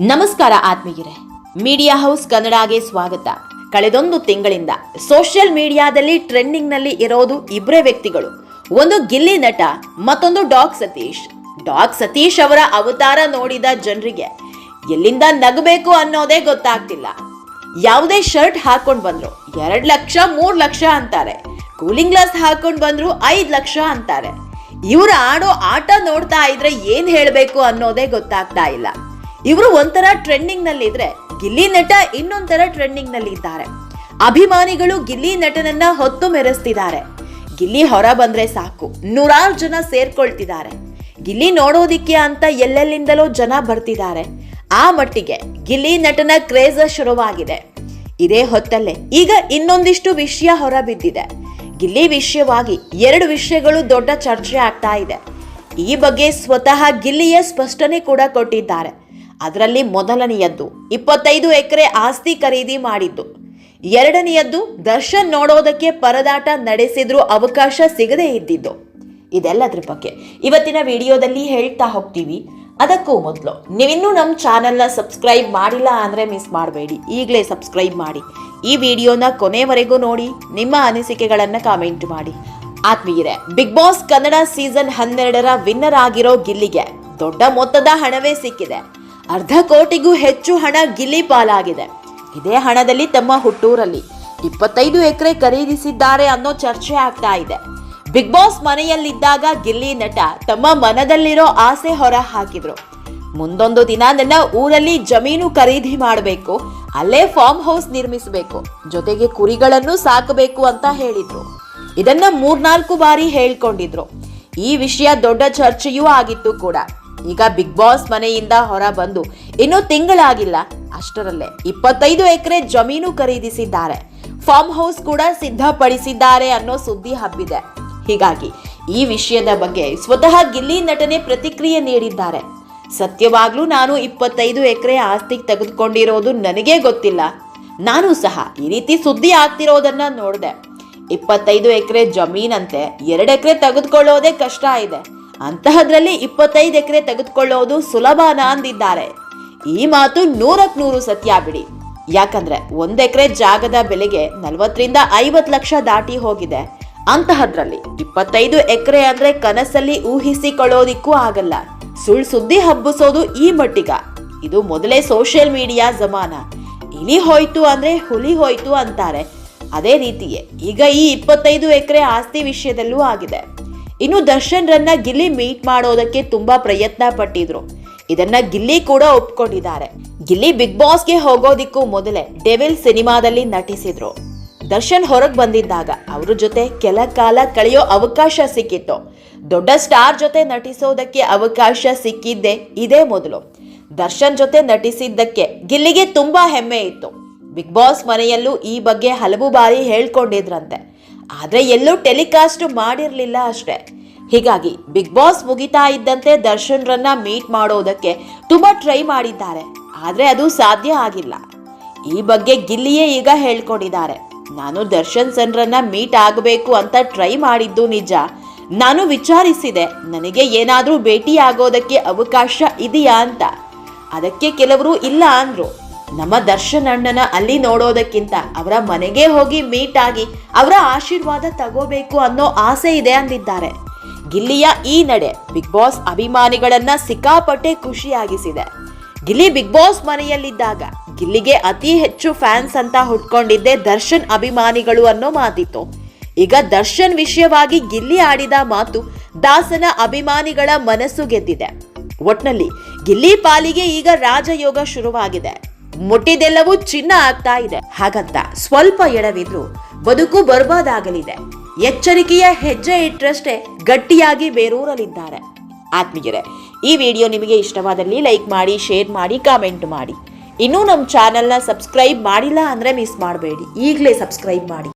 ನಮಸ್ಕಾರ ಆತ್ಮೀಯರೇ. Media house ಕನ್ನಡಗೆ ಸ್ವಾಗತ. ಕಳೆದೊಂದು ತಿಂಗಳಿಂದ ಸೋಷಿಯಲ್ ಮೀಡಿಯಾದಲ್ಲಿ ಟ್ರೆಂಡಿಂಗ್ನಲ್ಲಿ ಇರೋದು ಇಬ್ಬರೇ ವ್ಯಕ್ತಿಗಳು. ಒಂದು ಗಿಲ್ಲಿ ನಟ, ಮತ್ತೊಂದು ಡಾಗ್ ಸತೀಶ್. ಡಾಕ್ ಸತೀಶ್ ಅವರ ಅವತಾರ ನೋಡಿದ ಜನರಿಗೆ ಎಲ್ಲಿಂದ ನಗಬೇಕು ಅನ್ನೋದೇ ಗೊತ್ತಾಗ್ತಿಲ್ಲ. ಯಾವುದೇ ಶರ್ಟ್ ಹಾಕೊಂಡು ಬಂದ್ರು, ಎರಡು ಲಕ್ಷ, ಮೂರು ಲಕ್ಷ ಅಂತಾರೆ. ಕೂಲಿಂಗ್ ಗ್ಲಾಸ್ ಹಾಕೊಂಡು ಬಂದ್ರು, ಐದು ಲಕ್ಷ ಅಂತಾರೆ. ಇವ್ರು ಆಡೋ ಆಟ ನೋಡ್ತಾ ಇದ್ರೆ ಏನ್ ಹೇಳಬೇಕು ಅನ್ನೋದೇ ಗೊತ್ತಾಗ್ತಾ ಇಲ್ಲ. ಇವರು ಒಂಥರ ಟ್ರೆಂಡಿಂಗ್ನಲ್ಲಿ ಇದ್ರೆ ಗಿಲ್ಲಿ ನಟ ಇನ್ನೊಂಥರ ಟ್ರೆಂಡಿಂಗ್ನಲ್ಲಿ ಇದ್ದಾರೆ. ಅಭಿಮಾನಿಗಳು ಗಿಲ್ಲಿ ನಟನನ್ನ ಹೊತ್ತು ಮೆರೆಸ್ತಿದ್ದಾರೆ. ಗಿಲ್ಲಿ ಹೊರ ಬಂದ್ರೆ ಸಾಕು, ನೂರಾರು ಜನ ಸೇರ್ಕೊಳ್ತಿದ್ದಾರೆ. ಗಿಲ್ಲಿ ನೋಡೋದಿಕ್ಕೆ ಅಂತ ಎಲ್ಲೆಲ್ಲಿಂದಲೋ ಜನ ಬರ್ತಿದ್ದಾರೆ. ಆ ಮಟ್ಟಿಗೆ ಗಿಲ್ಲಿ ನಟನ ಕ್ರೇಜ್ ಶುರುವಾಗಿದೆ. ಇದೇ ಹೊತ್ತಲ್ಲೇ ಈಗ ಇನ್ನೊಂದಿಷ್ಟು ವಿಷಯ ಹೊರಬಿದ್ದಿದೆ ಗಿಲ್ಲಿ ವಿಷಯವಾಗಿ ಎರಡು ವಿಷಯಗಳು ದೊಡ್ಡ ಚರ್ಚೆ ಆಗ್ತಾ ಇದೆ. ಈ ಬಗ್ಗೆ ಸ್ವತಃ ಗಿಲ್ಲಿಯ ಸ್ಪಷ್ಟನೆ ಕೂಡ ಕೊಟ್ಟಿದ್ದಾರೆ. ಅದರಲ್ಲಿ ಮೊದಲನೆಯದ್ದು ಇಪ್ಪತ್ತೈದು ಎಕರೆ ಆಸ್ತಿ ಖರೀದಿ ಮಾಡಿದ್ದು. ಎರಡನೆಯದ್ದು ದರ್ಶನ್ ನೋಡೋದಕ್ಕೆ ಪರದಾಟ ನಡೆಸಿದ್ರೂ ಅವಕಾಶ ಸಿಗದೇ ಇದ್ದಿದ್ದು. ಇದೆಲ್ಲದ್ರ ಬಗ್ಗೆ ಇವತ್ತಿನ ವಿಡಿಯೋದಲ್ಲಿ ಹೇಳ್ತಾ ಹೋಗ್ತೀವಿ. ಅದಕ್ಕೂ ಮೊದಲು ನೀವಿನ್ನೂ ನಮ್ಮ ಚಾನೆಲ್ನ ಸಬ್ಸ್ಕ್ರೈಬ್ ಮಾಡಿಲ್ಲ ಅಂದರೆ ಮಿಸ್ ಮಾಡಬೇಡಿ. ಈಗಲೇ ಸಬ್ಸ್ಕ್ರೈಬ್ ಮಾಡಿ. ಈ ವಿಡಿಯೋನ ಕೊನೆವರೆಗೂ ನೋಡಿ, ನಿಮ್ಮ ಅನಿಸಿಕೆಗಳನ್ನು ಕಾಮೆಂಟ್ ಮಾಡಿ. ಆತ್ಮೀಯರೇ, ಬಿಗ್ ಬಾಸ್ ಕನ್ನಡ ಸೀಸನ್ ಹನ್ನೆರಡರ ವಿನ್ನರ್ ಆಗಿರೋ ಗಿಲ್ಲಿಗೆ ದೊಡ್ಡ ಮೊತ್ತದ ಹಣವೇ ಸಿಕ್ಕಿದೆ. ಅರ್ಧ ಕೋಟಿಗೂ ಹೆಚ್ಚು ಹಣ ಗಿಲ್ಲಿ ಪಾಲಾಗಿದೆ. ಇದೇ ಹಣದಲ್ಲಿ ತಮ್ಮ ಹುಟ್ಟೂರಲ್ಲಿ ಇಪ್ಪತ್ತೈದು ಎಕರೆ ಖರೀದಿಸಿದ್ದಾರೆ ಅನ್ನೋ ಚರ್ಚೆ ಆಗ್ತಾ ಇದೆ. ಬಿಗ್ ಬಾಸ್ ಮನೆಯಲ್ಲಿದ್ದಾಗ ಗಿಲ್ಲಿ ನಟ ತಮ್ಮ ಮನದಲ್ಲಿರೋ ಆಸೆ ಹೊರ ಹಾಕಿದ್ರು ಮುಂದೊಂದು ದಿನ ನನ್ನ ಊರಲ್ಲಿ ಜಮೀನು ಖರೀದಿ ಮಾಡಬೇಕು, ಅಲ್ಲೇ ಫಾರ್ಮ್ ಹೌಸ್ ನಿರ್ಮಿಸಬೇಕು, ಜೊತೆಗೆ ಕುರಿಗಳನ್ನು ಸಾಕಬೇಕು ಅಂತ ಹೇಳಿದ್ರು. ಇದನ್ನ ಮೂರ್ನಾಲ್ಕು ಬಾರಿ ಹೇಳ್ಕೊಂಡಿದ್ರು. ಈ ವಿಷಯ ದೊಡ್ಡ ಚರ್ಚೆಯೂ ಆಗಿತ್ತು ಕೂಡ. ಈಗ ಬಿಗ್ ಬಾಸ್ ಮನೆಯಿಂದ ಹೊರ ಬಂದು ಇನ್ನೂ ತಿಂಗಳಾಗಿಲ್ಲ, ಅಷ್ಟರಲ್ಲೇ ಇಪ್ಪತ್ತೈದು ಎಕರೆ ಜಮೀನು ಖರೀದಿಸಿದ್ದಾರೆ. ಫಾರ್ಮ್ ಹೌಸ್ ಕೂಡ ಸಿದ್ಧಪಡಿಸಿದ್ದಾರೆ ಅನ್ನೋ ಸುದ್ದಿ ಹಬ್ಬಿದೆ. ಹೀಗಾಗಿ ಈ ವಿಷಯದ ಬಗ್ಗೆ ಸ್ವತಃ ಗಿಲ್ಲಿ ನಟನೆ ಪ್ರತಿಕ್ರಿಯೆ ನೀಡಿದ್ದಾರೆ. ಸತ್ಯವಾಗ್ಲೂ ನಾನು ಇಪ್ಪತ್ತೈದು ಎಕರೆ ಆಸ್ತಿ ತೆಗೆದುಕೊಂಡಿರೋದು ನನಗೇ ಗೊತ್ತಿಲ್ಲ. ನಾನು ಸಹ ಈ ರೀತಿ ಸುದ್ದಿ ಆಗ್ತಿರೋದನ್ನ ನೋಡಿದೆ. ಇಪ್ಪತ್ತೈದು ಎಕರೆ ಜಮೀನಂತೆ ಎರಡು ಎಕರೆ ತೆಗೆದುಕೊಳ್ಳೋದೇ ಕಷ್ಟ ಇದೆ. ಅಂತಹದ್ರಲ್ಲಿ ಇಪ್ಪತ್ತೈದು ಎಕರೆ ತೆಗೆದುಕೊಳ್ಳೋದು ಸುಲಭನ ಅಂದಿದ್ದಾರೆ. ಈ ಮಾತು ನೂರಕ್ ನೂರು ಸತ್ಯ ಬಿಡಿ. ಯಾಕಂದ್ರೆ ಎಕರೆ ಜಾಗದ ಬೆಲೆಗೆ ನಲವತ್ತರಿಂದ ಐವತ್ತು ಲಕ್ಷ ದಾಟಿ ಹೋಗಿದೆ. ಅಂತಹದ್ರಲ್ಲಿ ಇಪ್ಪತ್ತೈದು ಎಕರೆ ಅಂದ್ರೆ ಕನಸಲ್ಲಿ ಊಹಿಸಿಕೊಳ್ಳೋದಿಕ್ಕೂ ಆಗಲ್ಲ. ಸುಳ್ ಸುದ್ದಿ ಹಬ್ಬಿಸೋದು ಈ ಮಟ್ಟಿಗ. ಇದು ಮೊದಲೇ ಸೋಷಿಯಲ್ ಮೀಡಿಯಾ ಜಮಾನ. ಇಲಿ ಹೋಯ್ತು ಅಂದ್ರೆ ಹುಲಿ ಹೋಯ್ತು ಅಂತಾರೆ. ಅದೇ ರೀತಿಯೇ ಈಗ ಈ ಇಪ್ಪತ್ತೈದು ಎಕರೆ ಆಸ್ತಿ ವಿಷಯದಲ್ಲೂ ಆಗಿದೆ. ಇನ್ನು ದರ್ಶನ್ ರನ್ನ ಗಿಲ್ಲಿ ಮೀಟ್ ಮಾಡೋದಕ್ಕೆ ತುಂಬಾ ಪ್ರಯತ್ನ ಪಟ್ಟಿದ್ರು. ಇದನ್ನ ಗಿಲ್ಲಿ ಕೂಡ ಒಪ್ಕೊಂಡಿದ್ದಾರೆ. ಗಿಲ್ಲಿ ಬಿಗ್ ಬಾಸ್ಗೆ ಹೋಗೋದಿಕ್ಕೂ ಮೊದಲೇ ಡೆವಿಲ್ ಸಿನಿಮಾದಲ್ಲಿ ನಟಿಸಿದ್ರು. ದರ್ಶನ್ ಹೊರಗೆ ಬಂದಿದ್ದಾಗ ಅವ್ರ ಜೊತೆ ಕೆಲ ಕಾಲ ಕಳೆಯೋ ಅವಕಾಶ ಸಿಕ್ಕಿತ್ತು. ದೊಡ್ಡ ಸ್ಟಾರ್ ಜೊತೆ ನಟಿಸೋದಕ್ಕೆ ಅವಕಾಶ ಸಿಕ್ಕಿದ್ದೆ ಇದೇ ಮೊದಲು. ದರ್ಶನ್ ಜೊತೆ ನಟಿಸಿದ್ದಕ್ಕೆ ಗಿಲ್ಲಿಗೆ ತುಂಬಾ ಹೆಮ್ಮೆ ಇತ್ತು. ಬಿಗ್ ಬಾಸ್ ಮನೆಯಲ್ಲೂ ಈ ಬಗ್ಗೆ ಹಲವು ಬಾರಿ ಹೇಳ್ಕೊಂಡಿದ್ರಂತೆ. ಆದ್ರೆ ಎಲ್ಲೂ ಟೆಲಿಕಾಸ್ಟ್ ಮಾಡಿರಲಿಲ್ಲ ಅಷ್ಟೇ. ಹೀಗಾಗಿ ಬಿಗ್ ಬಾಸ್ ಮುಗಿತಾ ಇದ್ದಂತೆ ದರ್ಶನ್ ರನ್ನ ಮೀಟ್ ಮಾಡೋದಕ್ಕೆ ತುಂಬಾ ಟ್ರೈ ಮಾಡಿದ್ದಾರೆ. ಆದರೆ ಅದು ಸಾಧ್ಯ ಆಗಿಲ್ಲ. ಈ ಬಗ್ಗೆ ಗಿಲ್ಲಿಯೇ ಈಗ ಹೇಳ್ಕೊಂಡಿದ್ದಾರೆ. ನಾನು ದರ್ಶನ್ ಸನ್ರನ್ನ ಮೀಟ್ ಆಗಬೇಕು ಅಂತ ಟ್ರೈ ಮಾಡಿದ್ದು ನಿಜ. ನಾನು ವಿಚಾರಿಸಿದೆ, ನನಗೆ ಏನಾದರೂ ಭೇಟಿ ಆಗೋದಕ್ಕೆ ಅವಕಾಶ ಇದೆಯಾ ಅಂತ. ಅದಕ್ಕೆ ಕೆಲವರು ಇಲ್ಲ ಅಂದ್ರು. ನಮ್ಮ ದರ್ಶನ್ ಅಣ್ಣನ ಅಲ್ಲಿ ನೋಡೋದಕ್ಕಿಂತ ಅವರ ಮನೆಗೆ ಹೋಗಿ ಮೀಟ್ ಆಗಿ ಅವರ ಆಶೀರ್ವಾದ ತಗೋಬೇಕು ಅನ್ನೋ ಆಸೆ ಇದೆ ಅಂದಿದ್ದಾರೆ. ಗಿಲ್ಲಿಯ ಈ ನಡೆ ಬಿಗ್ ಬಾಸ್ ಅಭಿಮಾನಿಗಳನ್ನ ಸಿಕ್ಕಾಪಟ್ಟೆ ಖುಷಿಯಾಗಿಸಿದೆ. ಗಿಲ್ಲಿ ಬಿಗ್ ಬಾಸ್ ಮನೆಯಲ್ಲಿದ್ದಾಗ ಗಿಲ್ಲಿಗೆ ಅತಿ ಹೆಚ್ಚು ಫ್ಯಾನ್ಸ್ ಅಂತ ಹುಟ್ಕೊಂಡಿದ್ದೆ ದರ್ಶನ್ ಅಭಿಮಾನಿಗಳು ಅನ್ನೋ ಮಾತಿತ್ತು. ಈಗ ದರ್ಶನ್ ವಿಷಯವಾಗಿ ಗಿಲ್ಲಿ ಆಡಿದ ಮಾತು ದಾಸನ ಅಭಿಮಾನಿಗಳ ಮನಸ್ಸು ಗೆದ್ದಿದೆ. ಒಟ್ನಲ್ಲಿ ಗಿಲ್ಲಿ ಪಾಲಿಗೆ ಈಗ ರಾಜಯೋಗ ಶುರುವಾಗಿದೆ. ಮುಟ್ಟಿದೆಲ್ಲವೂ ಚಿನ್ನ ಆಗ್ತಾ ಇದೆ. ಹಾಗಂತ ಸ್ವಲ್ಪ ಎಡವಿದ್ರು ಬದುಕು ಬರ್ಬಾದಾಗಲಿದೆ. ಎಚ್ಚರಿಕೆಯ ಹೆಜ್ಜೆ ಇಟ್ಟರಷ್ಟೇ ಗಟ್ಟಿಯಾಗಿ ಬೇರೂರಲಿದ್ದಾರೆ. ಆತ್ಮೀಯರೇ, ಈ ವಿಡಿಯೋ ನಿಮಗೆ ಇಷ್ಟವಾದಲ್ಲಿ ಲೈಕ್ ಮಾಡಿ, ಶೇರ್ ಮಾಡಿ, ಕಾಮೆಂಟ್ ಮಾಡಿ. ಇನ್ನೂ ನಮ್ಮ ಚಾನೆಲ್ನ ಸಬ್ಸ್ಕ್ರೈಬ್ ಮಾಡಿಲ್ಲ ಅಂದರೆ ಮಿಸ್ ಮಾಡಬೇಡಿ. ಈಗಲೇ ಸಬ್ಸ್ಕ್ರೈಬ್ ಮಾಡಿ.